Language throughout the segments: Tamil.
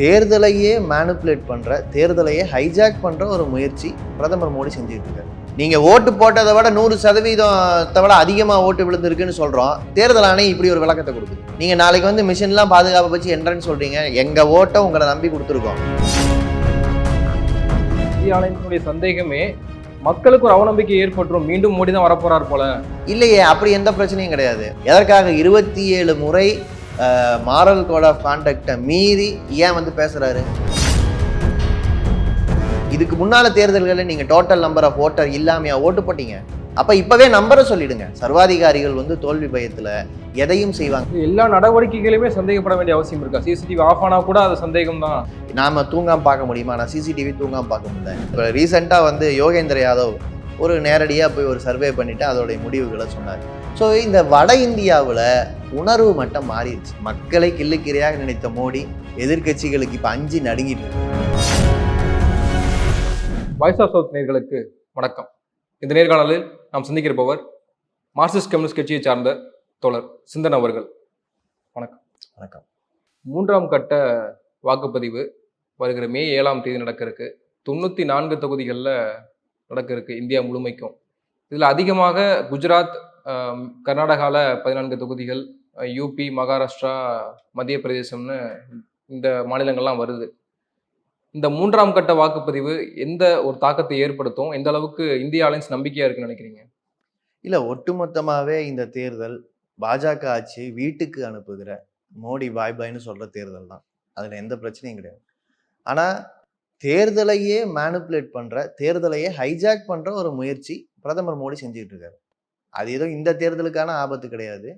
தேர்தலையே மேனிப்புலேட் பண்ற தேர்தலையே ஹைஜாக் பண்ற ஒரு முயற்சி பிரதமர் மோடி செஞ்சுட்டு இருக்காரு. நீங்க ஓட்டு போட்டதை விட நூறு சதவீதத்தை விட அதிகமா ஓட்டு விழுந்திருக்குன்னு சொல்றோம். தேர்தல் ஆணையம் இப்படி ஒரு விளக்கத்தை கொடுக்குது. நீங்க நாளைக்கு வந்து மிஷின்லாம் பாதுகாப்பை வச்சு என்றன்னு சொல்றீங்க. எங்க ஓட்டை உங்களை நம்பி கொடுத்துருக்கோம். ஆணையத்தினுடைய சந்தேகமே மக்களுக்கு ஒரு அவநம்பிக்கை ஏற்பட்டுரும். மீண்டும் மோடி தான் வரப்போறார் போல. இல்லையே அப்படி எந்த பிரச்சனையும் கிடையாது. எதற்காக? இருபத்தி ஏழு முறை மாரல் கோட் ஆஃப் கான்டக்டை மீறி ஏன் வந்து பேசுறாரு? இதுக்கு முன்னால தேர்தல்களில் நீங்க டோட்டல் நம்பர் ஆஃப் ஓட்டர் இல்லாமையா ஓட்டு போட்டீங்க. அப்ப இப்பவே நம்பரை சொல்லிடுங்க. சர்வாதிகாரிகள் வந்து தோல்வி பயத்துல எதையும் செய்வாங்க. எல்லா நடவடிக்கைகளுமே சந்தேகப்பட வேண்டிய அவசியம் இருக்கா? சிசிடிவி ஆஃப் ஆனா கூட அது சந்தேகம் தான் நாம தூங்காம பார்க்க முடியுமா? நான் சிசிடிவி தூங்காம பார்க்க முடியல. இப்போ ரீசெண்டாக வந்து யோகேந்திர யாதவ் ஒரு நேரடியாக போய் ஒரு சர்வே பண்ணிட்டு அதோடைய முடிவுகளை சொன்னார். ஸோ இந்த வட இந்தியாவில் உணர்வு மட்டம் மாறிடுச்சு. மக்களை கிள்ளுக்கிரையாக நினைத்த மோடி எதிர்க்கட்சிகளுக்கு இப்போ அஞ்சு நடுங்கிட்டு. வாய்ஸ் ஆஃப் சவுத் நேர்களுக்கு வணக்கம். இந்த நேர்காணலில் நாம் சந்திக்கிறப்பவர் மார்க்சிஸ்ட் கம்யூனிஸ்ட் கட்சியை சார்ந்த தோழர் சிந்தன் அவர்கள். வணக்கம். வணக்கம். மூன்றாம் கட்ட வாக்குப்பதிவு வருகிற மே ஏழாம் தேதி நடக்க இருக்கு தொண்ணூற்றி நான்கு தொகுதிகளில் நடக்க இருக்கு இந்தியா முழுமைக்கும். இதில் அதிகமாக குஜராத் கர்நாடகாவில் பதினான்கு தொகுதிகள் யூபி மகாராஷ்டிரா மத்திய பிரதேசம்னு இந்த மாநிலங்கள்லாம் வருது. இந்த மூன்றாம் கட்ட வாக்குப்பதிவு எந்த ஒரு தாக்கத்தை ஏற்படுத்தும்? எந்த அளவுக்கு இந்திய அலைன்ஸ் நம்பிக்கையா இருக்குன்னு நினைக்கிறீங்க? இல்லை ஒட்டுமொத்தமாகவே இந்த தேர்தல் பாஜக ஆட்சி வீட்டுக்கு அனுப்புகிற மோடி பாய் பாய்னு சொல்கிற தேர்தல் தான். அதில் எந்த பிரச்சனையும் கிடையாது. ஆனால் தேர்தலையே மேனுப்புலேட் பண்ணுற தேர்தலையே ஹைஜாக் பண்ணுற ஒரு முயற்சி பிரதமர் மோடி செஞ்சுக்கிட்டு இருக்காரு. அது ஏதோ இந்த தேர்தலுக்கான ஆபத்து கிடையாது.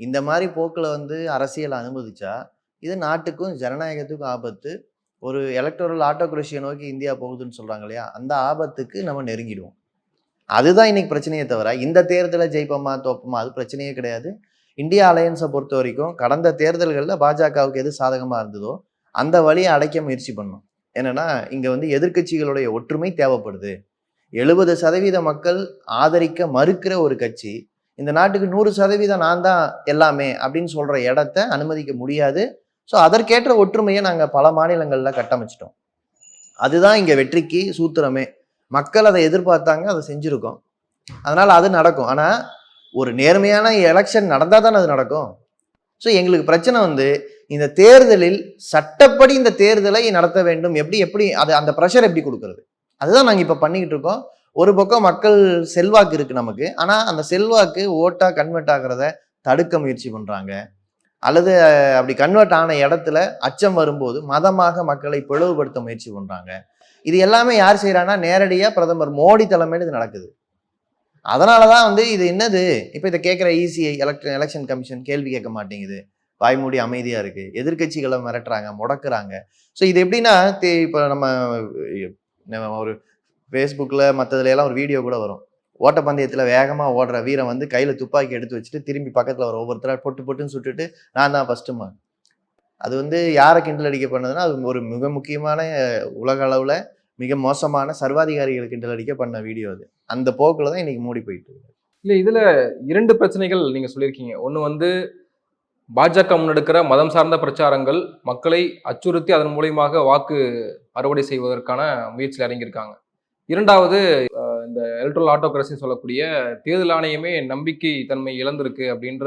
இந்த மாதிரி போக்கில் வந்து அரசியல் அனுமதிச்சா இது நாட்டுக்கும் ஜனநாயகத்துக்கும் ஆபத்து. ஒரு எலக்டோரல் ஆட்டோக்ரஷியை நோக்கி இந்தியா போகுதுன்னு சொல்கிறாங்க இல்லையா? அந்த ஆபத்துக்கு நம்ம நெருங்கிடுவோம். அதுதான் இன்னைக்கு பிரச்சனையே தவிர இந்த தேர்தலை ஜெயிப்போமா தோப்போமா அது பிரச்சனையே கிடையாது. இந்தியா அலையன்ஸை பொறுத்த வரைக்கும் கடந்த தேர்தல்களில் பாஜகவுக்கு எது சாதகமாக இருந்ததோ அந்த வழியை அடைக்க முயற்சி பண்ணோம் என்னன்னா இங்கே வந்து எதிர்க்கட்சிகளுடைய ஒற்றுமை தேவைப்படுது. எழுபது சதவீத மக்கள் ஆதரிக்க மறுக்கிற ஒரு கட்சி இந்த நாட்டுக்கு நூறு சதவீதம் நான் தான் எல்லாமே அப்படின்னு சொல்கிற இடத்த அனுமதிக்க முடியாது. ஸோ அதற்கேற்ற ஒற்றுமையை நாங்கள் பல மாநிலங்களில் கட்டமைச்சிட்டோம். அதுதான் இங்கே வெற்றிக்கு சூத்திரமே. மக்கள் அதை எதிர்பார்த்தாங்க அதை செஞ்சுருக்கோம். அதனால் அது நடக்கும். ஆனால் ஒரு நேர்மையான எலெக்ஷன் நடந்தால் தானே அது நடக்கும். ஸோ எங்களுக்கு பிரச்சனை வந்து இந்த தேர்தலில் சட்டப்படி இந்த தேர்தலை நடத்த வேண்டும். எப்படி எப்படி அது அந்த ப்ரெஷர் எப்படி கொடுக்கறது? அதுதான் நாங்கள் இப்போ பண்ணிக்கிட்டு இருக்கோம். ஒரு பக்கம் மக்கள் செல்வாக்கு இருக்கு நமக்கு. ஆனால் அந்த செல்வாக்கு ஓட்டாக கன்வெர்ட் ஆகிறத தடுக்க முயற்சி பண்ணுறாங்க அல்லது அப்படி கன்வெர்ட் ஆன இடத்துல அச்சம் வரும்போது மதமாக மக்களை பிளவுபடுத்த முயற்சி பண்ணுறாங்க இது எல்லாமே யார் செய்கிறான்னா நேரடியாக பிரதமர் மோடி தலைமையில் இது நடக்குது. அதனால தான் வந்து இது என்னது? இப்போ இதை கேட்குற இசிஐ எலக்ட் எலெக்ஷன் கமிஷன் கேள்வி கேட்க மாட்டேங்குது. வாய்மூடி அமைதியாக இருக்குது எதிர்க்கட்சிகளை மிரட்டுறாங்க முடக்கிறாங்க. ஸோ இது எப்படின்னா தே இப்போ நம்ம நம்ம ஒரு ஃபேஸ்புக்கில் மற்றதுல எல்லாம் ஒரு வீடியோ கூட வரும். ஓட்டப்பந்தயத்தில் வேகமாக ஓடுற வீரன் வந்து கையில் துப்பாக்கி எடுத்து வச்சுட்டு திரும்பி பக்கத்தில் வர ஒவ்வொருத்தராக பொட்டு பொட்டுன்னு சுட்டுட்டு நான் தான் ஃபஸ்ட்டுமா அது வந்து யாரை கிண்டல் அடிக்க பண்ணதுன்னா அது ஒரு மிக முக்கியமான உலக அளவில் மிக மோசமான சர்வாதிகாரிகள் கிண்டல் அடிக்க பண்ண வீடியோ அது. அந்த போக்கில் தான் இன்னைக்கு மூடி போயிட்டு இருக்கு. இல்லை இதில் இரண்டு பிரச்சனைகள் நீங்கள் சொல்லியிருக்கீங்க. ஒன்று வந்து பாஜக முன்னெடுக்கிற மதம் சார்ந்த பிரச்சாரங்கள் மக்களை அச்சுறுத்தி அதன் மூலியமாக வாக்கு அறுவடை செய்வதற்கான முயற்சியில் இறங்கியிருக்காங்க. இரண்டாவது இந்த எலக்ட்ரல் ஆட்டோகிரசின்னு சொல்லக்கூடிய தேர்தல் ஆணையமே நம்பிக்கை தன்மை இழந்திருக்கு அப்படின்ற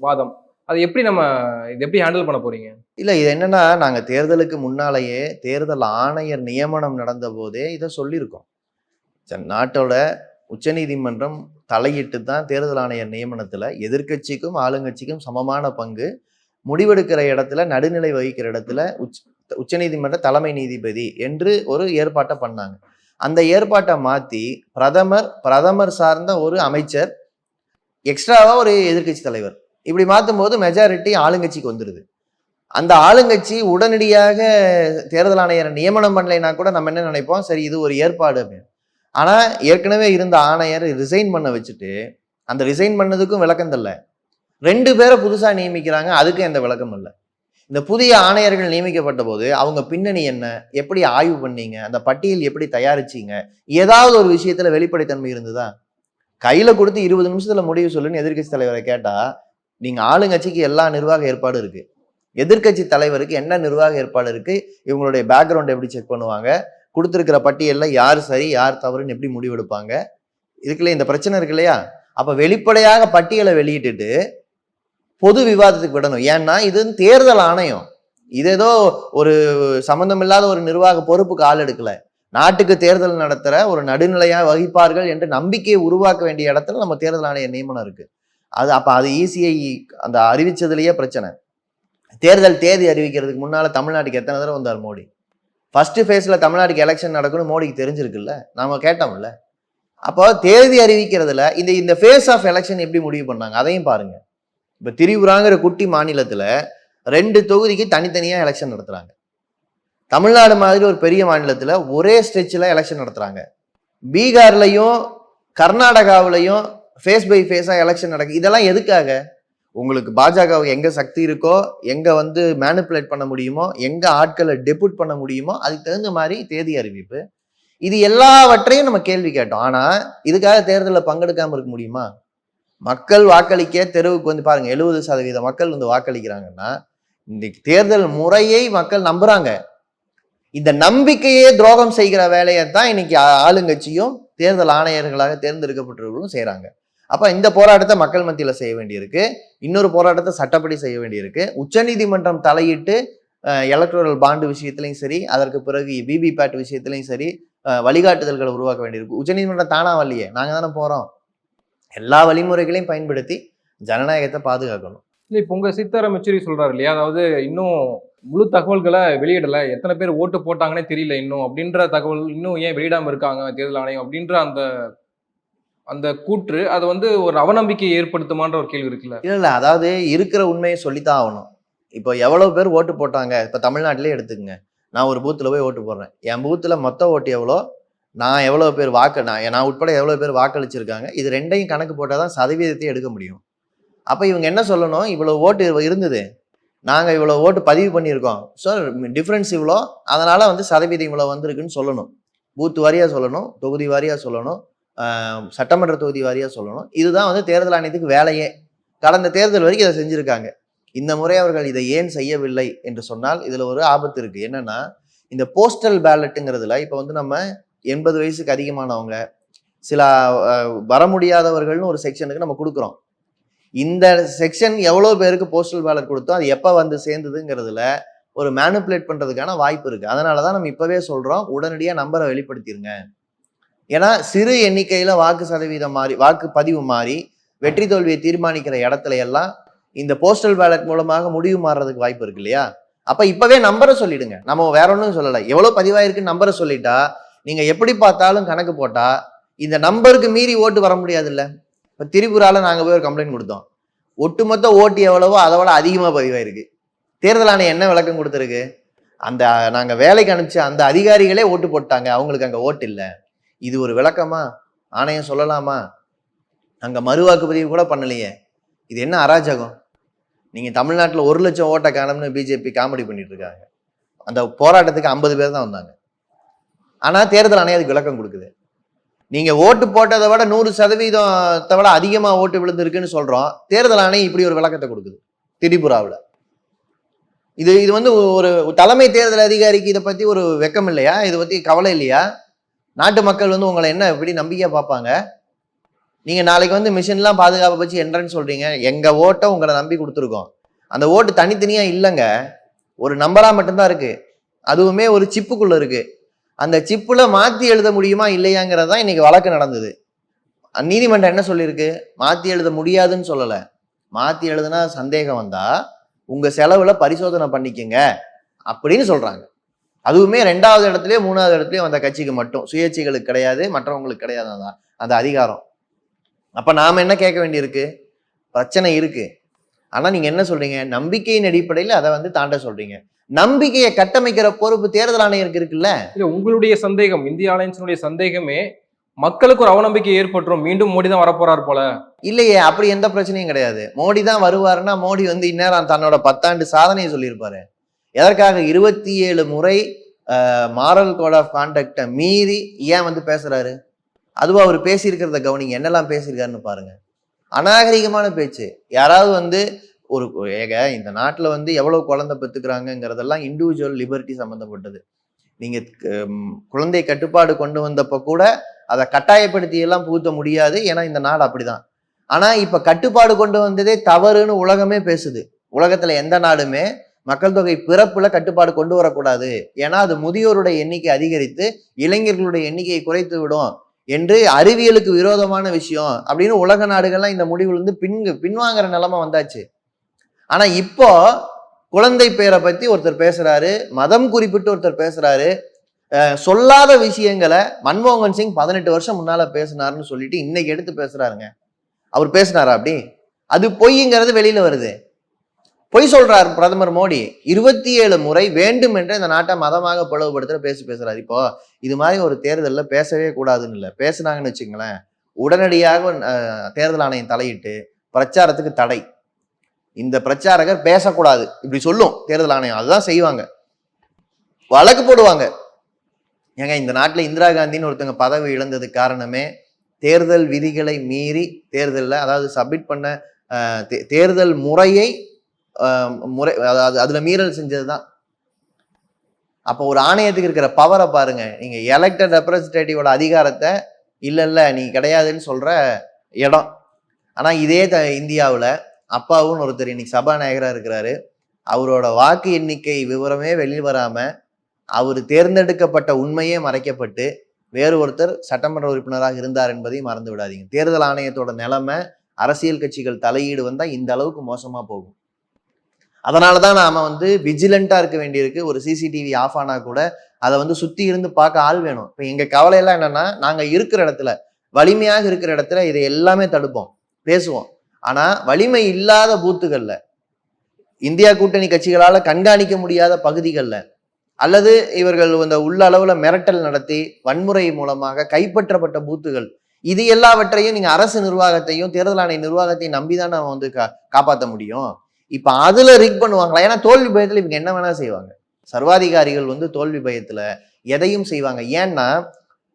வாதம். அதை எப்படி நம்ம இது எப்படி ஹேண்டில் பண்ண போறீங்க? இல்லை இது என்னன்னா நாங்கள் தேர்தலுக்கு முன்னாலேயே தேர்தல் ஆணையர் நியமனம் நடந்த போதே இதை சொல்லியிருக்கோம். சரி, நாட்டோட உச்சநீதிமன்றம் தலையிட்டு தான் தேர்தல் ஆணையர் நியமனத்தில் எதிர்க்கட்சிக்கும் ஆளுங்கட்சிக்கும் சமமான பங்கு முடிவெடுக்கிற இடத்துல நடுநிலை வகிக்கிற இடத்துல உச்ச உச்சநீதிமன்ற தலைமை நீதிபதி என்று ஒரு ஏற்பாட்டை பண்ணாங்க. அந்த ஏற்பாட்டை மாற்றி பிரதமர் பிரதமர் சார்ந்த ஒரு அமைச்சர் எக்ஸ்ட்ராவாக ஒரு எதிர்க்கட்சி தலைவர். இப்படி மாற்றும் போது மெஜாரிட்டி ஆளுங்கட்சிக்கு வந்துடுது அந்த ஆளுங்கட்சி உடனடியாக தேர்தல் ஆணையரை நியமனம் பண்ணலைன்னா கூட நம்ம என்ன நினைப்போம்? சரி இது ஒரு ஏற்பாடு அப்படின்னு. ஆனால் ஏற்கனவே இருந்த ஆணையர் ரிசைன் பண்ண வச்சுட்டு அந்த ரிசைன் பண்ணதுக்கும் விளக்கம் தெரில ரெண்டு பேரை புதுசாக நியமிக்கிறாங்க அதுக்கும் எந்த விளக்கம் இல்லை. இந்த புதிய ஆணையர்கள் நியமிக்கப்பட்ட போது அவங்க பின்னணி என்ன எப்படி ஆய்வு பண்ணீங்க அந்த பட்டியல் எப்படி தயாரிச்சீங்க ஏதாவது ஒரு விஷயத்துல வெளிப்படைத்தன்மை இருந்ததா? கையில கொடுத்து இருபது நிமிஷத்துல முடிவு சொல்லுன்னு எதிர்க்கட்சி தலைவரை கேட்டா நீங்க ஆளுங்கட்சிக்கு எல்லா நிர்வாக ஏற்பாடும் இருக்கு. எதிர்க்கட்சி தலைவருக்கு என்ன நிர்வாக ஏற்பாடு இருக்கு இவங்களுடைய பேக்ரவுண்ட் எப்படி செக் பண்ணுவாங்க கொடுத்துருக்கிற பட்டியலில் யார் சரி யார் தவறுன்னு எப்படி முடிவெடுப்பாங்க? இருக்குல்ல இந்த பிரச்சனை இருக்கு இல்லையா? அப்போ வெளிப்படையாக பட்டியலை வெளியிட்டுட்டு பொது விவாதத்துக்கு விடணும். ஏன்னா இது வந்து தேர்தல் ஆணையம். இது ஏதோ ஒரு சம்பந்தமில்லாத ஒரு நிர்வாக பொறுப்புக்கு ஆள் எடுக்கல. நாட்டுக்கு தேர்தல் நடத்துகிற ஒரு நடுநிலையாக வகிப்பார்கள் என்று நம்பிக்கையை உருவாக்க வேண்டிய இடத்துல நம்ம தேர்தல் ஆணைய நியமனம் இருக்குது அது அப்போ அது ஈஸியை அந்த அறிவித்ததுலேயே பிரச்சனை. தேர்தல் தேதி அறிவிக்கிறதுக்கு முன்னால் தமிழ்நாட்டுக்கு எத்தனை தடவை வந்தார் மோடி? ஃபஸ்ட்டு ஃபேஸில் தமிழ்நாட்டுக்கு எலெக்ஷன் நடக்கும்னு மோடிக்கு தெரிஞ்சிருக்குல்ல? நாம் கேட்டோம்ல. அப்போ தேதி அறிவிக்கிறதுல இந்த இந்த ஃபேஸ் ஆஃப் எலெக்ஷன் எப்படி முடிவு பண்ணாங்க? அதையும் பாருங்கள் இப்போ திரிபுராங்கிற குட்டி மாநிலத்தில் ரெண்டு தொகுதிக்கு தனித்தனியாக எலெக்ஷன் நடத்துகிறாங்க தமிழ்நாடு மாதிரி ஒரு பெரிய மாநிலத்தில் ஒரே ஸ்டெச்சில் எலெக்ஷன் நடத்துகிறாங்க பீகார்லையும் கர்நாடகாவிலையும் ஃபேஸ் பை ஃபேஸாக எலெக்ஷன் நடக்கு. இதெல்லாம் எதுக்காக? உங்களுக்கு பாஜகவுக்கு எங்க சக்தி இருக்கோ எங்க வந்து மேனிப்புலேட் பண்ண முடியுமோ எங்க ஆட்களை டெபுட் பண்ண முடியுமோ அதுக்கு தகுந்த மாதிரி தேதி அறிவிப்பு. இது எல்லாவற்றையும் நம்ம கேள்வி கேட்டோம். ஆனா இதுக்காக தேர்தலில் பங்கெடுக்காம இருக்க முடியுமா? மக்கள் வாக்களிக்க தெருவுக்கு வந்து பாருங்க எழுபது சதவீத மக்கள் வந்து வாக்களிக்கிறாங்கன்னா இந்த தேர்தல் முறையை மக்கள் நம்புறாங்க. இந்த நம்பிக்கையே துரோகம் செய்கிற வேலையை தான் இன்னைக்கு ஆளுங்கட்சியும் தேர்தல் ஆணையர்களாக தேர்ந்தெடுக்கப்பட்டவர்களும் செய்கிறாங்க அப்போ இந்த போராட்டத்தை மக்கள் மத்தியில் செய்ய வேண்டியிருக்கு. இன்னொரு போராட்டத்தை சட்டப்படி செய்ய வேண்டியிருக்கு. உச்சநீதிமன்றம் தலையிட்டு எலக்ட்ரல் பாண்டு விஷயத்துலையும் சரி அதற்கு பிறகு பிபி பேட் விஷயத்துலையும் சரி வழிகாட்டுதல்களை உருவாக்க வேண்டியிருக்கு. உச்சநீதிமன்றம் தானா வரலையே? நாங்கள் தானே போகிறோம் எல்லா வழிமுறைகளையும் பயன்படுத்தி ஜனநாயகத்தை பாதுகாக்கணும். இல்லை இப்போ உங்கள் சித்தாராம் யெச்சூரி சொல்கிறார் இல்லையா? அதாவது இன்னும் முழு தகவல்களை வெளியிடலை. எத்தனை பேர் ஓட்டு போட்டாங்கன்னே தெரியல இன்னும். அப்படின்ற தகவல் இன்னும் ஏன் வெளியிடாமல் இருக்காங்க? தேர்தல் ஆணையம் அப்படின்ற அந்த அந்த கூற்று அது வந்து ஒரு அவநம்பிக்கையை ஏற்படுத்துமான்ற ஒரு கேள்வி இருக்குல்ல? இல்ல இல்ல. அதாவது இருக்கிற உண்மையை சொல்லித்தான் ஆகணும். இப்போ எவ்வளவு பேர் ஓட்டு போட்டாங்க? இப்போ தமிழ்நாட்டிலே எடுத்துக்கங்க. நான் ஒரு பூத்துல போய் ஓட்டு போடுறேன். என் பூத்துல மொத்த ஓட்டு எவ்வளோ? நான் எவ்வளவு பேர் வாக்கு நான் நான் உட்பட எவ்வளவு பேர் வாக்களிச்சிருக்காங்க? இது ரெண்டையும் கணக்கு போட்டால் தான் சதவீதத்தை எடுக்க முடியும். அப்போ இவங்க என்ன சொல்லணும்? இவ்வளோ ஓட்டு இருந்தது. நாங்கள் இவ்வளோ ஓட்டு பதிவு பண்ணியிருக்கோம். ஸோ டிஃப்ரென்ஸ் இவ்வளோ. அதனால் வந்து சதவீதம் இவ்வளோ வந்திருக்குன்னு சொல்லணும். பூத்து வாரியாக சொல்லணும். தொகுதி வாரியாக சொல்லணும். சட்டமன்ற தொகுதி வாரியாக சொல்லணும். இதுதான் வந்து தேர்தல் ஆணையத்துக்கு வேலையே. கடந்த தேர்தல் வரைக்கும் இதை செஞ்சுருக்காங்க. இந்த முறை அவர்கள் இதை ஏன் செய்யவில்லை என்று சொன்னால் இதில் ஒரு ஆபத்து இருக்குது என்னென்னா இந்த போஸ்டல் பேலட்டுங்கிறதுல இப்போ வந்து நம்ம எண்பது வயசுக்கு அதிகமானவங்க சில வர முடியாதவர்கள்னு ஒரு செக்ஷனுக்கு நம்ம கொடுக்குறோம். இந்த செக்ஷன் எவ்வளோ பேருக்கு போஸ்டல் பேலட் கொடுத்தோம் அது எப்போ வந்து சேர்ந்ததுங்கிறதுல ஒரு மேனுப்புலேட் பண்ணுறதுக்கான வாய்ப்பு இருக்குது அதனால தான் நம்ம இப்போவே சொல்கிறோம் உடனடியாக நம்பரை வெளிப்படுத்திடுங்க ஏன்னா சிறு எண்ணிக்கையில வாக்கு சதவீதம் மாறி வாக்கு பதிவு மாறி வெற்றி தோல்வியை தீர்மானிக்கிற இடத்துல எல்லாம் இந்த போஸ்டல் பேலட் மூலமாக முடிவு மாறுறதுக்கு வாய்ப்பு இருக்கு இல்லையா? அப்ப இப்பவே நம்பரை சொல்லிடுங்க. நம்ம வேற ஒன்றும் சொல்லலை. எவ்வளோ பதிவாயிருக்கு நம்பரை சொல்லிட்டா நீங்க எப்படி பார்த்தாலும் கணக்கு போட்டா இந்த நம்பருக்கு மீறி ஓட்டு வர முடியாது இல்லை இப்போ திரிபுரால நாங்கள் போய் ஒரு கம்ப்ளைண்ட் கொடுத்தோம். ஒட்டுமொத்த ஓட்டு எவ்வளவோ அதை விட அதிகமாக பதிவாயிருக்கு. தேர்தல் ஆணையம் என்ன விளக்கம் கொடுத்துருக்கு? அந்த நாங்கள் வேலைக்கு அனுப்பிச்ச அந்த அதிகாரிகளே ஓட்டு போட்டாங்க. அவங்களுக்கு அங்கே ஓட்டு இல்லை. இது ஒரு விளக்கமா? ஆணையம் சொல்லலாமா? அங்க மறுவாக்குப்பதிவு கூட பண்ணலையே. இது என்ன அராஜகம்? நீங்கள் தமிழ்நாட்டில் ஒரு லட்சம் ஓட்டை காணும்னு பிஜேபி காமெடி பண்ணிட்டு இருக்காங்க. அந்த போராட்டத்துக்கு ஐம்பது பேர் தான் வந்தாங்க. ஆனால் தேர்தல் ஆணையம் அதுக்கு விளக்கம் கொடுக்குது. நீங்கள் ஓட்டு போட்டதை விட நூறு சதவீதத்தை விட அதிகமாக ஓட்டு விழுந்திருக்குன்னு சொல்கிறோம் தேர்தல் ஆணையம் இப்படி ஒரு விளக்கத்தை கொடுக்குது. திரிபுராவில். இது இது வந்து ஒரு தலைமை தேர்தல் அதிகாரிக்கு இதை பற்றி ஒரு வெக்கம் இல்லையா இதை பற்றி கவலை இல்லையா? நாட்டு மக்கள் வந்து உங்களை என்ன எப்படி நம்பிக்கையா பார்ப்பாங்க? நீங்க நாளைக்கு வந்து மிஷின்லாம் பாதுகாப்பை வச்சு என்றன்னு சொல்றீங்க. எங்க ஓட்டை உங்களை நம்பி கொடுத்துருக்கோம். அந்த ஓட்டு தனித்தனியா இல்லைங்க. ஒரு நம்பரா மட்டும்தான் இருக்கு. அதுவுமே ஒரு சிப்புக்குள்ள இருக்கு. அந்த சிப்புல மாத்தி எழுத முடியுமா இல்லையாங்கிறது தான் இன்னைக்கு வழக்கு நடந்தது. நீதிமன்றம் என்ன சொல்லியிருக்கு? மாத்தி எழுத முடியாதுன்னு சொல்லலை. மாத்தி எழுதுனா சந்தேகம் வந்தா உங்க செலவுல பரிசோதனை பண்ணிக்கங்க. அப்படின்னு சொல்றாங்க. அதுவுமே ரெண்டாவது இடத்துலயே மூணாவது இடத்துலயே வந்த கட்சிக்கு மட்டும். சுயேட்சைகளுக்கு கிடையாது மற்றவங்களுக்கு கிடையாது அந்த அந்த அதிகாரம். அப்ப நாம என்ன கேட்க வேண்டியிருக்கு? பிரச்சனை இருக்கு. ஆனா நீங்க என்ன சொல்றீங்க? நம்பிக்கையின் அடிப்படையில் அதை வந்து தாண்ட சொல்றீங்க. நம்பிக்கையை கட்டமைக்கிற பொறுப்பு தேர்தல் ஆணையருக்கு இருக்குல்ல? இல்ல உங்களுடைய சந்தேகம் இந்திய அலையன்ஸினுடைய சந்தேகமே மக்களுக்கு ஒரு அவநம்பிக்கை ஏற்பட்டுரும். மீண்டும் மோடி தான் வரப்போறார் போல. இல்லையே அப்படி எந்த பிரச்சனையும் கிடையாது. மோடி தான் வருவாருன்னா மோடி வந்து இந்நேரம் தன்னோட பத்தாண்டு சாதனையை சொல்லியிருப்பாரு. எதற்காக இருபத்தி ஏழு முறை மாரல் கோட் ஆஃப் கான்டக்டை மீறி ஏன் வந்து பேசுறாரு? அதுவும் அவர் பேசியிருக்கிறத கவனிங்க. என்னெல்லாம் பேசியிருக்காருன்னு பாருங்க. அநாகரிகமான பேச்சு. யாராவது வந்து ஒரு ஏக இந்த நாட்டில் வந்து எவ்வளவு குழந்தை பெத்துக்கிறாங்கங்கிறதெல்லாம் இண்டிவிஜுவல் லிபர்ட்டி சம்மந்தப்பட்டது நீங்க குழந்தை கட்டுப்பாடு கொண்டு வந்தப்போ கூட அதை கட்டாயப்படுத்தி எல்லாம் புகுத்த முடியாது. ஏன்னா இந்த நாடு அப்படிதான். ஆனா இப்ப கட்டுப்பாடு கொண்டு வந்ததே தவறுன்னு உலகமே பேசுது. உலகத்துல எந்த நாடுமே மக்கள் தொகை பிறப்புல கட்டுப்பாடு கொண்டு வரக்கூடாது. ஏன்னா அது முதியோருடைய எண்ணிக்கை அதிகரித்து இளைஞர்களுடைய எண்ணிக்கையை குறைத்து விடும் என்று அறிவியலுக்கு விரோதமான விஷயம் அப்படின்னு உலக நாடுகள்லாம் இந்த முடிவுல இருந்து பின் பின்வாங்குற நிலைமை வந்தாச்சு. ஆனா இப்போ குழந்தை பேரை பத்தி ஒருத்தர் பேசுறாரு மதம் குறிப்பிட்டு ஒருத்தர் பேசுறாரு சொல்லாத விஷயங்களை மன்மோகன் சிங் பதினெட்டு வருஷம் முன்னால பேசினாருன்னு சொல்லிட்டு இன்னைக்கு எடுத்து பேசுறாருங்க. அவர் பேசினாரா அப்படி? அது பொய்ங்கிறது வெளியில வருது. பொய் சொல்றார் பிரதமர் மோடி. இருபத்தி ஏழு முறை வேண்டும் என்று இந்த நாட்டை மதமாக பிளவுபடுத்துற பேசி பேசுறாரு. இப்போ இது மாதிரி ஒரு தேர்தலில் பேசவே கூடாதுன்னு இல்லை. பேசுனாங்கன்னு வச்சுங்களேன் உடனடியாக தேர்தல் ஆணையம் தலையிட்டு பிரச்சாரத்துக்கு தடை. இந்த பிரச்சாரகர் பேசக்கூடாது. இப்படி சொல்லும். தேர்தல் ஆணையம் அதுதான் செய்வாங்க. வழக்கு போடுவாங்க. ஏங்க இந்த நாட்டில் இந்திரா காந்தின்னு ஒருத்தங்க பதவி இழந்ததுக்கு காரணமே தேர்தல் விதிகளை மீறி தேர்தலில் அதாவது சப்மிட் பண்ண தே- தேர்தல் முறையை முறை அதாவது அதில் மீறல் செஞ்சது தான் அப்போ ஒரு ஆணையத்துக்கு இருக்கிற பவரை பாருங்க. நீங்கள் எலெக்டட் ரெப்ரஸன்டேட்டிவோட அதிகாரத்தை இல்லை இல்லை நீ கிடையாதுன்னு சொல்கிற இடம். ஆனால் இதே த இந்தியாவில் அப்பாவும் ஒருத்தர் இன்னைக்கு சபாநாயகராக இருக்கிறாரு. அவரோட வாக்கு எண்ணிக்கை விவரமே வெளியில் வராமல் அவர் தேர்ந்தெடுக்கப்பட்ட உண்மையே மறைக்கப்பட்டு வேறு ஒருத்தர் சட்டமன்ற உறுப்பினராக இருந்தார் என்பதையும் மறந்து விடாதீங்க. தேர்தல் ஆணையத்தோட நிலைமை அரசியல் கட்சிகள் தலையீடு வந்தால் இந்த அளவுக்கு மோசமாக போகும். அதனால தான் நாம் வந்து விஜிலண்ட்டாக இருக்க வேண்டியிருக்கு. ஒரு சிசிடிவி ஆஃப் ஆனா கூட அதை வந்து சுற்றி இருந்து பார்க்க ஆள் வேணும். இப்போ எங்கள் கவலையெல்லாம் என்னென்னா நாங்கள் இருக்கிற இடத்துல வலிமையாக இருக்கிற இடத்துல இதை எல்லாமே தடுப்போம். பேசுவோம். ஆனால் வலிமை இல்லாத பூத்துகளில் இந்தியா கூட்டணி கட்சிகளால் கண்காணிக்க முடியாத பகுதிகளில் அல்லது இவர்கள் இந்த உள்ள அளவில் மிரட்டல் நடத்தி வன்முறை மூலமாக கைப்பற்றப்பட்ட பூத்துகள் இது எல்லாவற்றையும் நீங்கள் அரசு நிர்வாகத்தையும் தேர்தல் ஆணைய நிர்வாகத்தையும் நம்பி தான் நம்ம வந்து கா காப்பாற்ற முடியும்? இப்போ அதில் ரிக் பண்ணுவாங்களா? ஏன்னா தோல்வி பயத்தில் இவங்க என்ன வேணால் செய்வாங்க. சர்வாதிகாரிகள் வந்து தோல்வி பயத்தில் எதையும் செய்வாங்க. ஏன்னா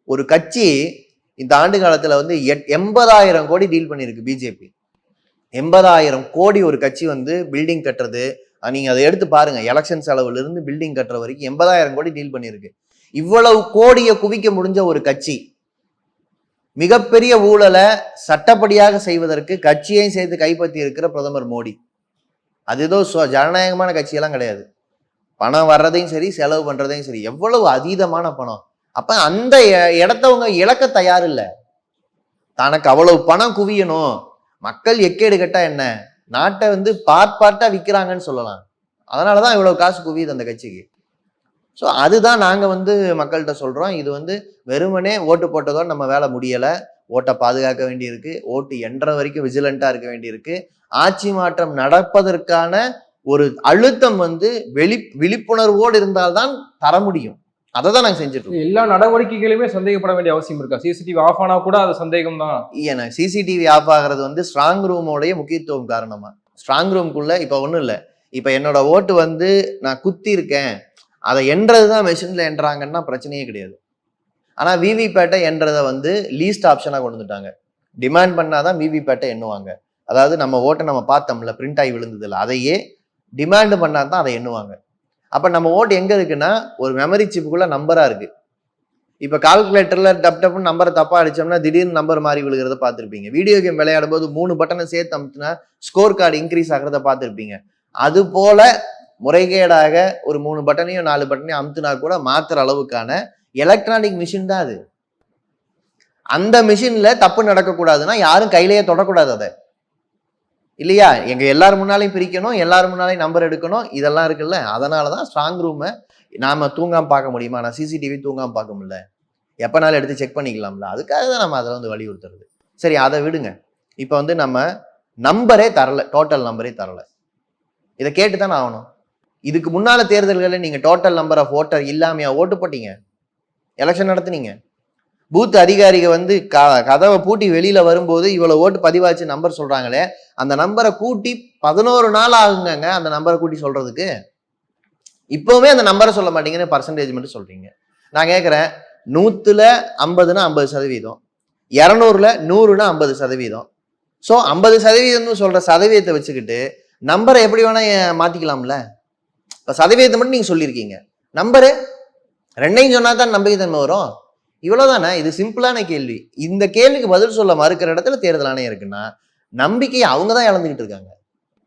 ஒரு கட்சி இந்த ஆண்டு காலத்தில் வந்து எட்- எண்பதாயிரம் கோடி டீல் பண்ணியிருக்கு பிஜேபி. எண்பதாயிரம் கோடி ஒரு கட்சி வந்து பில்டிங் கட்டுறது. நீங்கள் அதை எடுத்து பாருங்கள் எலெக்ஷன் செலவுலேருந்து பில்டிங் கட்டுற வரைக்கும் எண்பதாயிரம் கோடி டீல் பண்ணியிருக்கு இவ்வளவு கோடியை குவிக்க முடிஞ்ச ஒரு கட்சி மிகப்பெரிய ஊழலை சட்டப்படியாக செய்வதற்கு கட்சியையும் சேர்த்து கைப்பற்றி இருக்கிற பிரதமர் மோடி. அது ஏதோ சொ- ஜனநாயகமான கட்சியெல்லாம் கிடையாது. பணம் வர்றதையும் சரி செலவு பண்ணுறதையும் சரி எவ்வளவு அதீதமான பணம். அப்போ அந்த இடத்தவங்க இழக்க தயார் இல்லை. தனக்கு அவ்வளவு பணம் குவியணும். மக்கள் எக்கேடு கட்டா என்ன? நாட்டை வந்து பார்ட் விற்கிறாங்கன்னு சொல்லலாம். அதனாலதான் இவ்வளோ காசு குவியுது அந்த கட்சிக்கு. ஸோ அதுதான் நாங்கள் வந்து மக்கள்கிட்ட சொல்கிறோம் இது வந்து வெறுமனே ஓட்டு போட்டதோடு நம்ம வேலை முடியலை. ஓட்டை பாதுகாக்க வேண்டியிருக்கு. ஓட்டு என்ற வரைக்கும் விஜிலண்டா இருக்க வேண்டியிருக்கு. ஆட்சி மாற்றம் நடப்பதற்கான ஒரு அழுத்தம் வந்து வெளி விழிப்புணர்வோடு இருந்தால்தான் தர முடியும். அதை தான் நாங்கள் செஞ்சுட்டு எல்லா நடவடிக்கைகளுமே சந்தேகப்பட வேண்டிய அவசியம் இருக்கா? சிசிடிவி ஆஃப் ஆனா கூட அது சந்தேகம் தான் ஏன்னா சிசிடிவி ஆஃப் ஆகிறது வந்து ஸ்ட்ராங் ரூமோடைய முக்கியத்துவம் காரணமா? ஸ்ட்ராங் ரூம்குள்ள இப்போ ஒன்றும் இல்லை. இப்போ என்னோட ஓட்டு வந்து நான் குத்தி இருக்கேன் அதை எண்றது தான் மெஷினில் எண்றாங்கன்னா பிரச்சனையே கிடையாது. ஆனால் விவிபேட்டை என்றதை வந்து லீஸ்ட் ஆப்ஷனாக கொண்டு வந்துட்டாங்க. டிமாண்ட் பண்ணாதான் விவிபேட்டை எண்ணுவாங்க. அதாவது நம்ம ஓட்டை நம்ம பார்த்தோம்ல பிரிண்ட் ஆகி விழுந்ததில்ல அதையே டிமாண்டு பண்ணால் தான் அதை எண்ணுவாங்க. அப்போ நம்ம ஓட்டு எங்கே இருக்குன்னா ஒரு மெமரி சிப்புக்குள்ளே நம்பராக இருக்குது இப்போ கால்குலேட்டரில் டப் டப்னு நம்பரை தப்பாக அடித்தோம்னா திடீர்னு நம்பர் மாறி விழுகிறத பார்த்துருப்பீங்க. வீடியோ கேம் விளையாடும் போது மூணு பட்டனை சேர்த்து அமுத்துனா ஸ்கோர் கார்டு இன்க்ரீஸ் ஆகிறத பார்த்துருப்பீங்க. அது போல முறைகேடாக ஒரு மூணு பட்டனையும் நாலு பட்டனையும் அமுத்துனா கூட மாத்துற அளவுக்கான எலக்ட்ரானிக் மிஷின் தான் அது. அந்த மிஷின்ல தப்பு நடக்கக்கூடாதுன்னா யாரும் கையிலேயே தொடக்கூடாது அதை. இல்லையா? எங்க எல்லார் முன்னாலையும் பிரிக்கணும் எல்லார் முன்னாலையும் நம்பர் எடுக்கணும் இதெல்லாம் இருக்குல்ல. அதனால தான் ஸ்ட்ராங் ரூமை நாம தூங்காம பார்க்க முடியுமா? நான் சிசிடிவி தூங்காம பார்க்க முடியல. எப்போனாலும் எடுத்து செக் பண்ணிக்கலாம்ல. அதுக்காக தான் நம்ம அதில் வந்து வலியுறுத்துறது. சரி அதை விடுங்க. இப்போ வந்து நம்ம நம்பரே தரலை டோட்டல் நம்பரே தரலை. இதை கேட்டு தானே ஆகணும். இதுக்கு முன்னால் தேர்தல்களில் நீங்கள் டோட்டல் நம்பர் ஆஃப் ஓட்டர் இல்லாமையா ஓட்டு போட்டீங்க? எலெக்ஷன் நடத்துனீங்க. பூத் அதிகாரிக வந்து க கதவை பூட்டி வெளியில் வரும்போது இவ்வளோ ஓட்டு பதிவாச்சு நம்பர் சொல்கிறாங்களே அந்த நம்பரை கூட்டி பதினோரு நாள் ஆகுங்கங்க அந்த நம்பரை கூட்டி சொல்கிறதுக்கு இப்போவுமே அந்த நம்பரை சொல்ல மாட்டீங்கன்னு பர்சன்டேஜ் மட்டும் சொல்கிறீங்க நான் கேட்குறேன் நூற்றுல ஐம்பதுனா ஐம்பது சதவீதம் இரநூறுல நூறுனா ஐம்பது சதவீதம். ஸோ ஐம்பது சதவீதம்னு சொல்கிற சதவீதத்தை வச்சுக்கிட்டு நம்பரை எப்படி வேணால் ஏன் இப்போ சதவீதத்தை மட்டும் நீங்கள் சொல்லியிருக்கீங்க. நம்பரு ரெண்டையும் சொன்னா தான் நம்பிக்கைத்தன்மை வரும். இவ்வளவுதானே? இது சிம்பிளான கேள்வி. இந்த கேள்விக்கு பதில் சொல்ல மறுக்கிற இடத்துல தேர்தல் ஆணையம் இருக்குன்னா நம்பிக்கையை அவங்க தான் இழந்துகிட்டு இருக்காங்க.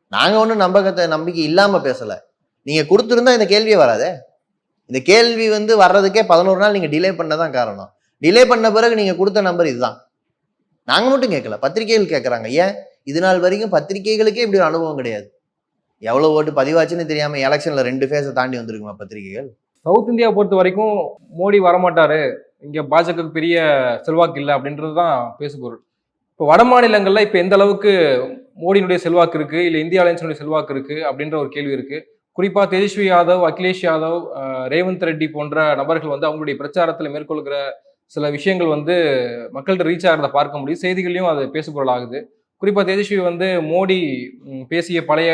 நாங்க ஒன்றும் நம்பகத்தை நம்பிக்கை இல்லாம பேசல. நீங்க கொடுத்துருந்தா இந்த கேள்வியே வராதே. இந்த கேள்வி வந்து வர்றதுக்கே பதினோரு நாள் நீங்க டிலே பண்ணதான் காரணம். டிலே பண்ண பிறகு நீங்க கொடுத்த நம்பர் இதுதான். நாங்க மட்டும் கேட்கல. பத்திரிகைகள் கேட்குறாங்க. ஏன்? இது நாள் வரைக்கும் பத்திரிகைகளுக்கே இப்படி ஒரு அனுபவம் கிடையாது. எவ்வளவு ஓட்டு பதிவாச்சுன்னு தெரியாம எலெக்ஷன்ல ரெண்டு ஃபேஸை தாண்டி வந்திருக்குமா பத்திரிகைகள்? சவுத் இந்தியா பொறுத்த வரைக்கும் மோடி வரமாட்டாரு. இங்க பாஜக பெரிய செல்வாக்கு இல்லை அப்படின்றது தான் பேசுபொருள். இப்போ வட மாநிலங்கள்ல இப்போ எந்த அளவுக்கு மோடியினுடைய செல்வாக்கு இருக்கு இல்லை இந்தியா அலையன்ஸினுடைய செல்வாக்கு இருக்கு அப்படின்ற ஒரு கேள்வி இருக்கு. குறிப்பா தேஜஸ்வி யாதவ் அகிலேஷ் யாதவ் ரேவந்த் ரெட்டி போன்ற நபர்கள் வந்து அவங்களுடைய பிரச்சாரத்துல மேற்கொள்கிற சில விஷயங்கள் வந்து மக்கள்கிட்ட ரீச் ஆகிறத பார்க்க முடியும். செய்திகளையும் அது பேசுபொருள் ஆகுது. குறிப்பா தேஜஸ்வி வந்து மோடி பேசிய பழைய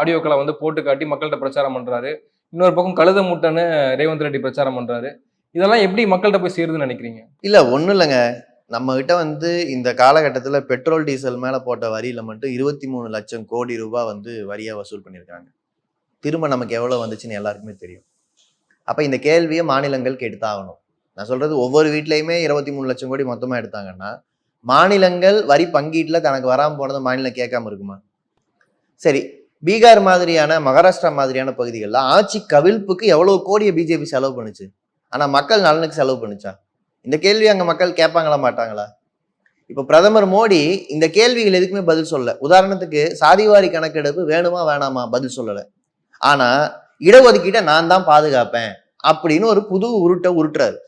ஆடியோக்களை வந்து போட்டு காட்டி மக்கள்கிட்ட பிரச்சாரம் பண்றாரு. இன்னொரு பக்கம் கழுத முட்டைன்னு ரேவந்த் ரெட்டி பிரச்சாரம் பண்றாரு. இதெல்லாம் எப்படி மக்கள்கிட்ட போய் சேருதுன்னு நினைக்கிறீங்க? இல்ல ஒண்ணும் இல்லைங்க. நம்ம கிட்ட வந்து இந்த காலகட்டத்தில் பெட்ரோல் டீசல் மேலே போட்ட வரியில மட்டும் இருபத்தி மூணு லட்சம் கோடி ரூபாய் வந்து வரியா வசூல் பண்ணியிருக்காங்க. திரும்ப நமக்கு எவ்வளோ வந்துச்சுன்னு எல்லாருக்குமே தெரியும். அப்ப இந்த கேள்வியை மாநிலங்கள் கேட்டுதான் ஆகணும். நான் சொல்றது ஒவ்வொரு வீட்லேயுமே இருபத்தி மூணு லட்சம் கோடி மொத்தமா எடுத்தாங்கன்னா மாநிலங்கள் வரி பங்கீட்டில் தனக்கு வராமல் போனது மாநிலம் கேட்காம இருக்குமா? சரி பீகார் மாதிரியான மகாராஷ்டிரா மாதிரியான பகுதிகளில் ஆட்சி கவிழ்ப்புக்கு எவ்வளோ கோடியை பிஜேபி செலவு பண்ணுச்சு? ஆனால் மக்கள் நலனுக்கு செலவு பண்ணுச்சா? இந்த கேள்வி அங்கே மக்கள் கேட்பாங்களா மாட்டாங்களா? இப்போ பிரதமர் மோடி இந்த கேள்விகள் எதுக்குமே பதில் சொல்லலை. உதாரணத்துக்கு சாதிவாரி கணக்கெடுப்பு வேணுமா வேணாமா பதில் சொல்லலை. ஆனால் இடஒதுக்கீட்டை நான் தான் பாதுகாப்பேன் அப்படின்னு ஒரு புது உருட்டை உருட்டுறாரு.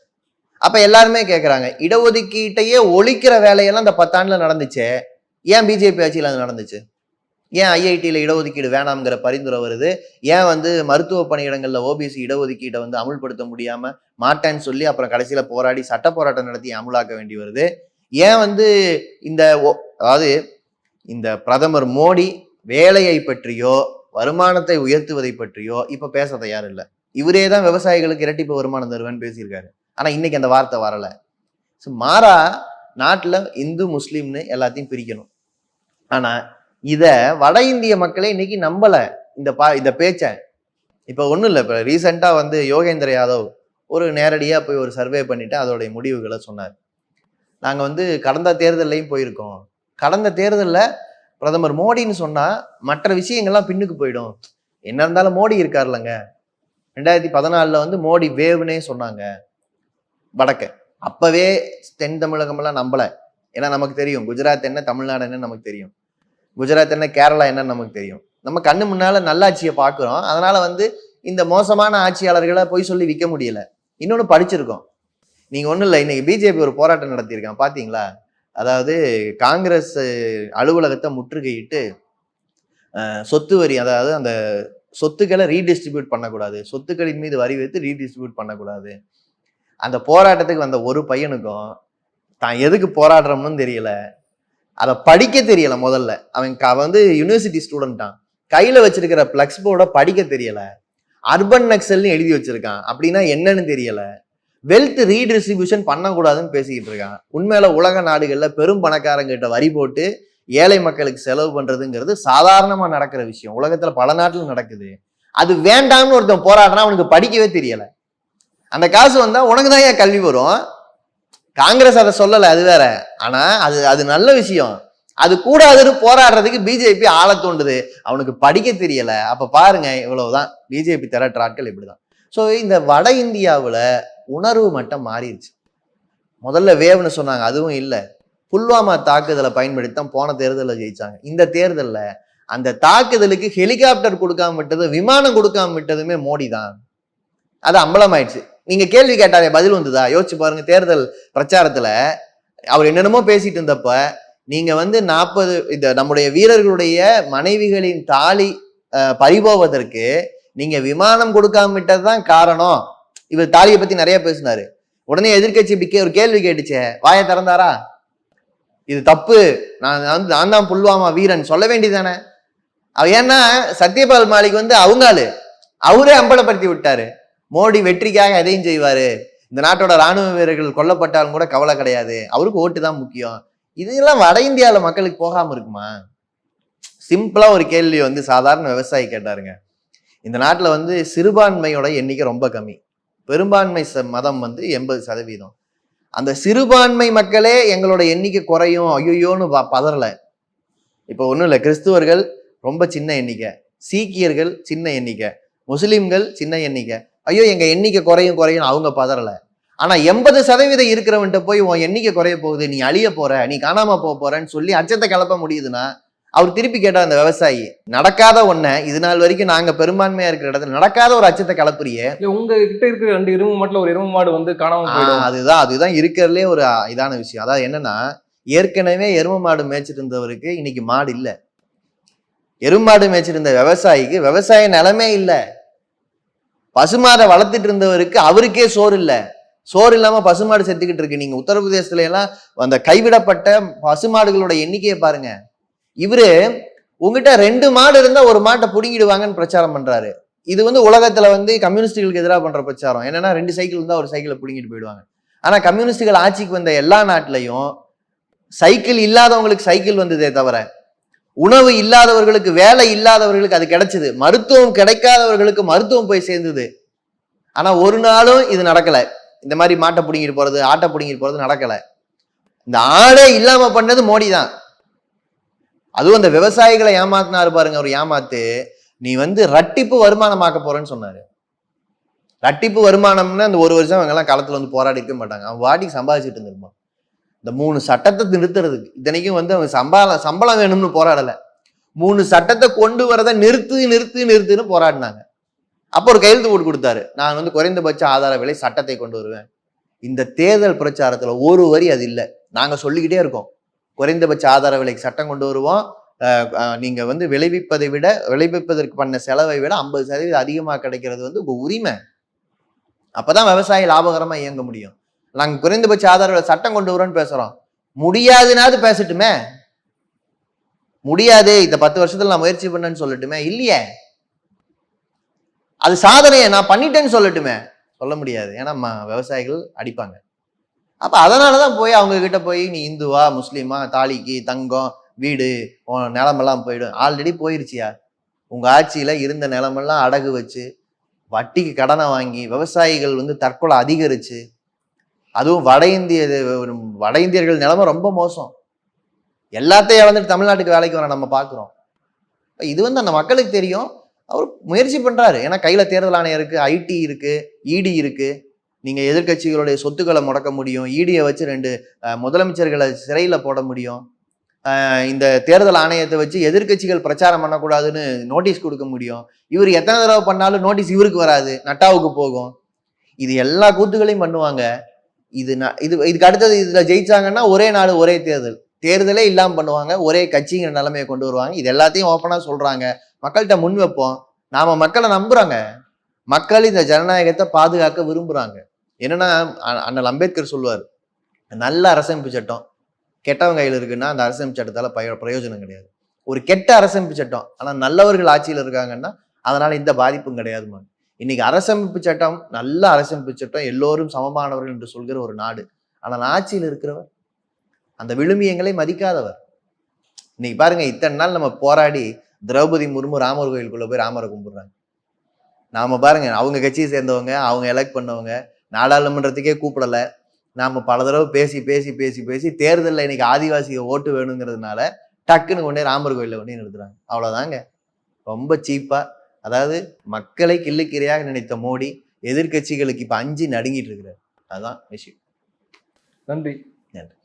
அப்போ எல்லாருமே கேட்குறாங்க இடஒதுக்கீட்டையே ஒழிக்கிற வேலையெல்லாம் இந்த பத்தாண்டில் நடந்துச்சே? ஏன் பிஜேபி ஆட்சியில் அது நடந்துச்சு? ஏன் ஐஐடியில் இடஒதுக்கீடு வேணாம்ங்கிற பரிந்துரை வருது? ஏன் வந்து மருத்துவ பணியிடங்களில் ஓபிசி இடஒதுக்கீட்டை வந்து அமுல்படுத்த முடியாமல் மாட்டேன்னு சொல்லி அப்புறம் கடைசியில் போராடி சட்ட போராட்டம் நடத்தி அமுலாக்க வேண்டி வருது? ஏன் வந்து இந்த ஒ- அதாவது இந்த பிரதமர் மோடி வேலையை பற்றியோ வருமானத்தை உயர்த்துவதை பற்றியோ இப்போ பேச தயார் இல்லை. இவரே தான் விவசாயிகளுக்கு இரட்டிப்பு வருமானம் தருவேன்னு பேசியிருக்காரு. ஆனால் இன்னைக்கு அந்த வார்த்தை வரலை. ஸோ மாறா நாட்டில் இந்து முஸ்லீம்னு எல்லாத்தையும் பிரிக்கணும். ஆனால் இதை வட இந்திய மக்களே இன்னைக்கு நம்பலை. இந்த பா இந்த பேச்சை. இப்போ ஒன்றும் இல்லை. இப்போ ரீசெண்டாக வந்து யோகேந்திர யாதவ் ஒரு நேரடியாக போய் ஒரு சர்வே பண்ணிவிட்டு அதோடைய முடிவுகளை சொன்னார். நாங்கள் வந்து கடந்த தேர்தல்லையும் போயிருக்கோம். கடந்த தேர்தலில் பிரதமர் மோடின்னு சொன்னால் மற்ற விஷயங்கள்லாம் பின்னுக்கு போயிடும். என்ன இருந்தாலும் மோடி இருக்கார்லங்க. ரெண்டாயிரத்தி பதினாலில் வந்து மோடி வேவ்னே சொன்னாங்க. வடக்க. அப்போவே தென் தமிழகமெல்லாம் நம்பலை. ஏன்னா நமக்கு தெரியும். குஜராத் என்ன தமிழ்நாடு என்ன நமக்கு தெரியும். குஜராத் என்ன கேரளா என்னன்னு நமக்கு தெரியும். நம்ம கண்ணு முன்னால நல்லாட்சியை பார்க்குறோம். அதனால வந்து இந்த மோசமான ஆட்சியாளர்களை போய் சொல்லி விற்க முடியல. இன்னொன்று படிச்சிருக்கோம். நீங்கள் ஒன்றும் இல்லை இன்னைக்கு பிஜேபி ஒரு போராட்டம் நடத்தியிருக்கான் பார்த்தீங்களா அதாவது காங்கிரஸ் அலுவலகத்தை முற்றுகையிட்டு சொத்து வரி அதாவது அந்த சொத்துக்களை ரீடிஸ்ட்ரிபியூட் பண்ணக்கூடாது. சொத்துக்களின் மீது வரி வைத்து ரீடிஸ்ட்ரிபியூட் பண்ணக்கூடாது. அந்த போராட்டத்துக்கு வந்த ஒரு பையனுக்கும் தான் எதுக்கு போராடுறோம்னு தெரியல. அதை படிக்க தெரியல முதல்ல. அவன் க- அவன் வந்து யூனிவர்சிட்டி ஸ்டூடெண்ட்டான் கையில வச்சிருக்கிற பிளக்ஸ் போர்டை படிக்க தெரியல. அர்பன் நக்சல்னு எழுதி வச்சிருக்கான். அப்படின்னா என்னன்னு தெரியல. வெல்த் ரீடிஸ்ட்ரிபியூஷன் பண்ணக்கூடாதுன்னு பேசிக்கிட்டு இருக்கான். உண்மையில உலக நாடுகள்ல பெரும் பணக்காரங்கிட்ட வரி போட்டு ஏழை மக்களுக்கு செலவு பண்றதுங்கிறது சாதாரணமா நடக்கிற விஷயம். உலகத்துல பல நாட்டில் நடக்குது. அது வேண்டாம்னு ஒருத்தன் போராடுறான் அவனுக்கு படிக்கவே தெரியல. அந்த காசு வந்தா உனக்கு தான் ஏன் கல்வி வரும்? காங்கிரஸ் அதை சொல்லலை அது வேற. ஆனா அது அது நல்ல விஷயம். அது கூடாதுன்னு போராடுறதுக்கு பிஜேபி ஆள தோண்டுது. அவனுக்கு படிக்க தெரியல. அப்ப பாருங்க இவ்வளவுதான். பிஜேபி திரட்டுற ஆட்கள் இப்படிதான். ஸோ இந்த வட இந்தியாவில் உணர்வு மட்டம் மாறிடுச்சு. முதல்ல வேவ்னு சொன்னாங்க அதுவும் இல்லை. புல்வாமா தாக்குதலை பயன்படுத்தி தான் போன தேர்தலில் ஜெயிச்சாங்க. இந்த தேர்தலில் அந்த தாக்குதலுக்கு ஹெலிகாப்டர் கொடுக்காம விட்டது விமானம் கொடுக்காம விட்டதுமே மோடி தான் அது அம்பலமாயிடுச்சு. நீங்க கேள்வி கேட்டாரே பதில் வந்ததா? யோசிச்சு பாருங்க தேர்தல் பிரச்சாரத்துல அவர் என்னென்னமோ பேசிட்டு இருந்தப்ப நீங்க வந்து நாற்பது இந்த நம்முடைய வீரர்களுடைய மனைவிகளின் தாலி பறிபோவதற்கு நீங்க விமானம் கொடுக்காம விட்டதுதான் காரணம். இவர் தாலியை பத்தி நிறைய பேசினாரு. உடனே எதிர்க்கட்சி இப்படி ஒரு கேள்வி கேட்டுச்சே வாயை திறந்தாரா? இது தப்பு. நான் வந்து நான் தான் புல்வாமா வீரன் சொல்ல வேண்டியதானே அவ ஏன்னா சத்யபால் மாலிக் வந்து அவங்க ஆளு. அவரே அம்பலப்படுத்தி விட்டாரு. மோடி வெற்றிக்காக எதையும் செய்வார்? இந்த நாட்டோட ராணுவ வீரர்கள் கொல்லப்பட்டாலும் கூட கவலை கிடையாது. அவருக்கு ஓட்டு தான் முக்கியம். இதெல்லாம் வட இந்தியாவில் மக்களுக்கு போகாமல் இருக்குமா? சிம்பிளாக ஒரு கேள்வி வந்து சாதாரண விவசாயி கேட்டாருங்க. இந்த நாட்டில் வந்து சிறுபான்மையோட எண்ணிக்கை ரொம்ப கம்மி. பெரும்பான்மை ச- மதம் வந்து எண்பது சதவீதம். அந்த சிறுபான்மை மக்களே எங்களோட எண்ணிக்கை குறையும். ஐயோன்னு ப- பதறல. இப்போ ஒன்றும் இல்லை. கிறிஸ்துவர்கள் ரொம்ப சின்ன எண்ணிக்கை. சீக்கியர்கள் சின்ன எண்ணிக்கை. முஸ்லிம்கள் சின்ன எண்ணிக்கை. ஐயோ எங்க எண்ணிக்கை குறையும் குறையும் அவங்க பதறல. ஆனா எண்பது சதவீதம் இருக்கிறவன்ட்ட போய் உன் எண்ணிக்கை குறைய போகுது. நீ அழிய போற. நீ காணாம போக போறன்னு சொல்லி அச்சத்தை கிளப்ப முடியுதுன்னா அவர் திருப்பி கேட்டார் அந்த விவசாயி நடக்காத ஒன்ன இது நாள் வரைக்கும் நாங்க பெரும்பான்மையா இருக்கிற இடத்துல நடக்காத ஒரு அச்சத்தை கிளப்புறியே. இல்ல உங்க கிட்ட இருக்கிற ரெண்டு எருமை மாட்டுல ஒரு எருமை மாடு வந்து காணாம அதுதான் அதுதான் இருக்கிறதுலே ஒரு இதான விஷயம். அதாவது என்னன்னா ஏற்கனவே எரும மாடு மேய்ச்சிட்டு இருந்தவருக்கு இன்னைக்கு மாடு இல்ல. எருமாடு மேய்ச்சிருந்த விவசாயிக்கு விவசாய நிலமே இல்ல. பசுமாடை வளர்த்துட்டு இருந்தவருக்கு அவருக்கே சோறு இல்லை. சோறு இல்லாம பசுமாடு செத்துக்கிட்டு இருக்கு. நீங்க உத்தரப்பிரதேசத்துல எல்லாம் அந்த கைவிடப்பட்ட பசுமாடுகளோட எண்ணிக்கையை பாருங்க. இவரு உங்ககிட்ட ரெண்டு மாடு இருந்தா ஒரு மாட்டை புடுங்கிடுவாங்கன்னு பிரச்சாரம் பண்றாரு. இது வந்து உலகத்துல வந்து கம்யூனிஸ்டுகளுக்கு எதிராக பண்ற பிரச்சாரம். என்னன்னா ரெண்டு சைக்கிள் இருந்தா ஒரு சைக்கிளை புடுங்கிட்டு போயிடுவாங்க. ஆனா கம்யூனிஸ்டுகள் ஆட்சிக்கு வந்த எல்லா நாட்டிலையும் சைக்கிள் இல்லாதவங்களுக்கு சைக்கிள் வந்ததே தவிர உணவு இல்லாதவர்களுக்கு வேலை இல்லாதவர்களுக்கு அது கிடைச்சது. மருத்துவம் கிடைக்காதவர்களுக்கு மருத்துவம் போய் சேர்ந்தது. ஆனா ஒரு நாளும் இது நடக்கல. இந்த மாதிரி மாட்டை பிடிங்கிட்டு போறது ஆட்டை பிடிங்கிட்டு போறது நடக்கல. இந்த ஆடே இல்லாம பண்ணது மோடி தான். அதுவும் அந்த விவசாயிகளை ஏமாத்தினாரு பாருங்க அவர் ஏமாத்து. நீ வந்து ரட்டிப்பு வருமானமாக்க போறேன்னு சொன்னாரு. ரட்டிப்பு வருமானம்னா அந்த ஒரு வருஷம் அவங்க எல்லாம் களத்துல வந்து போராடி இருக்க மாட்டாங்க. அவன் வாட்டி சம்பாதிச்சுட்டு இருந்திருப்பான். இந்த மூணு சட்டத்தை நிறுத்துறதுக்கு இத்தனைக்கும் வந்து அவங்க சம்பளம் சம்பளம் வேணும்னு போராடலை. மூணு சட்டத்தை கொண்டு வரதை நிறுத்து நிறுத்து நிறுத்துன்னு போராடினாங்க. அப்போ ஒரு கையெழுத்து போட்டு கொடுத்தாரு. நான் வந்து குறைந்தபட்ச ஆதார விலை சட்டத்தை கொண்டு வருவேன். இந்த தேர்தல் பிரச்சாரத்தில் ஒரு வரி அது இல்லை. நாங்கள் சொல்லிக்கிட்டே இருக்கோம். குறைந்தபட்ச ஆதார விலைக்கு சட்டம் கொண்டு வருவோம். நீங்கள் வந்து விளைவிப்பதை விட விளைவிப்பதற்கு பண்ண செலவை விட ஐம்பது சதவீதம் அதிகமாக கிடைக்கிறது வந்து உங்கள் உரிமை. அப்பதான் விவசாயி லாபகரமாக இயங்க முடியும். நாங்கள் குறைந்தபட்ச ஆதார சட்டம் கொண்டு வரோன்னு பேசுகிறோம் முடியாதுனாவது பேசட்டுமே. முடியாது இந்த பத்து வருஷத்துல நான் முயற்சி பண்ணேன்னு சொல்லட்டுமே. இல்லையே. அது சாதனையை நான் பண்ணிட்டேன்னு சொல்லட்டுமே. சொல்ல முடியாது. ஏன்னா விவசாயிகள் அடிப்பாங்க. அப்போ அதனால தான் போய் அவங்க கிட்ட போய் நீ இந்துவா முஸ்லீமா தாலிக்கு தங்கம் வீடு நிலமெல்லாம் போயிடும் ஆல்ரெடி போயிருச்சியா உங்கள் ஆட்சியில் இருந்த நிலமெல்லாம் அடகு வச்சு வட்டிக்கு கடனை வாங்கி விவசாயிகள் வந்து தற்கொலை அதிகரிச்சு அதுவும் வட இந்திய வட இந்தியர்கள் நிலைமை ரொம்ப மோசம். எல்லாத்தையும் இழந்துட்டு தமிழ்நாட்டுக்கு வேலைக்கு வர நம்ம பார்க்குறோம் இது வந்து அந்த மக்களுக்கு தெரியும். அவர் முயற்சி பண்ணுறாரு ஏன்னா கையில் தேர்தல் ஆணையம் இருக்குது ஐடி இருக்குது இடி இருக்குது நீங்கள் எதிர்க்கட்சிகளுடைய சொத்துக்களை முடக்க முடியும். E இடியை வச்சு ரெண்டு முதலமைச்சர்களை சிறையில் போட முடியும். இந்த தேர்தல் ஆணையத்தை வச்சு எதிர்க்கட்சிகள் பிரச்சாரம் பண்ணக்கூடாதுன்னு நோட்டீஸ் கொடுக்க முடியும். இவர் எத்தனை தடவை பண்ணாலும் நோட்டீஸ் இவருக்கு வராது. நட்டாவுக்கு போகும். இது எல்லா கூத்துகளையும் பண்ணுவாங்க. இது இது இதுக்கு அடுத்தது இதில் ஜெயிச்சாங்கன்னா ஒரே நாடு ஒரே தேர்தல். தேர்தலே இல்லாமல் பண்ணுவாங்க ஒரே கட்சிங்கிற நிலைமையை கொண்டு வருவாங்க. இது எல்லாத்தையும் ஓப்பனாக சொல்கிறாங்க மக்கள்கிட்ட முன் வைப்போம். நாம் மக்களை நம்புகிறாங்க மக்கள் இந்த ஜனநாயகத்தை பாதுகாக்க விரும்புகிறாங்க என்னன்னா அண்ணல் அம்பேத்கர் சொல்லுவார் நல்ல அரசமைப்பு சட்டம் கெட்டவங்க கையில் இருக்குன்னா அந்த அரசமைப்பு சட்டத்தால் பய பிரயோஜனம் கிடையாது. ஒரு கெட்ட அரசமைப்பு சட்டம் ஆனால் நல்லவர்கள் ஆட்சியில் இருக்காங்கன்னா அதனால் எந்த பாதிப்பும் கிடையாதுமாங்க இன்னைக்கு அரசமைப்பு சட்டம் நல்ல அரசமைப்பு சட்டம் எல்லோரும் சமமானவர்கள் என்று சொல்கிற ஒரு நாடு. ஆனால் ஆட்சியில் இருக்கிறவர் அந்த விழுமியங்களை மதிக்காதவர். இன்னைக்கு பாருங்க இத்தனை நாள் நம்ம போராடி திரௌபதி முர்மு ராமர் கோயிலுக்குள்ள போய் ராமரை கும்பிடுறாங்க. நாம பாருங்க அவங்க கட்சியை சேர்ந்தவங்க அவங்க எலெக்ட் பண்ணவங்க நாடாளுமன்றத்துக்கே கூப்பிடல. நாம பல தடவை பேசி பேசி பேசி பேசி தேர்தலில் இன்னைக்கு ஆதிவாசிக ஓட்டு வேணுங்கிறதுனால டக்குன்னு கொண்டே ராமர் கோயிலில் கொண்டே நிறுத்துறாங்க. அவ்வளோதாங்க ரொம்ப சீப்பாக அதாவது மக்களை கிள்ளுக்கிரையாக நினைத்த மோடி எதிர்க்கட்சிகளுக்கு இப்ப அஞ்சு நடுங்கிட்டு இருக்கிறார். அதுதான் விஷயம். நன்றி. நன்றி.